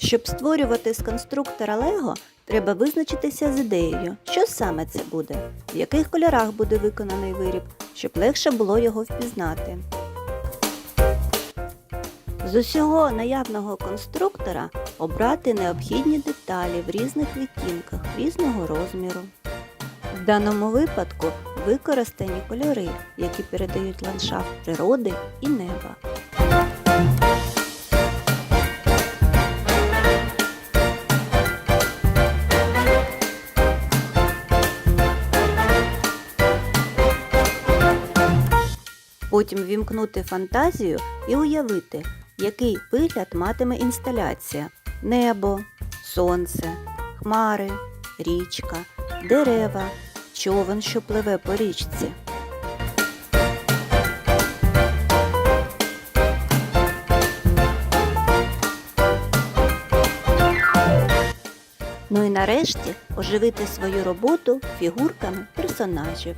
Щоб створювати з конструктора Лего, треба визначитися з ідеєю, що саме це буде, в яких кольорах буде виконаний виріб, щоб легше було його впізнати. З усього наявного конструктора обрати необхідні деталі в різних відтінках різного розміру. В даному випадку використані кольори, які передають ландшафт природи і неба. Потім вімкнути фантазію і уявити, який вигляд матиме інсталяція: небо, сонце, хмари, річка, дерева, човен, що пливе по річці. Ну і нарешті оживити свою роботу фігурками персонажів.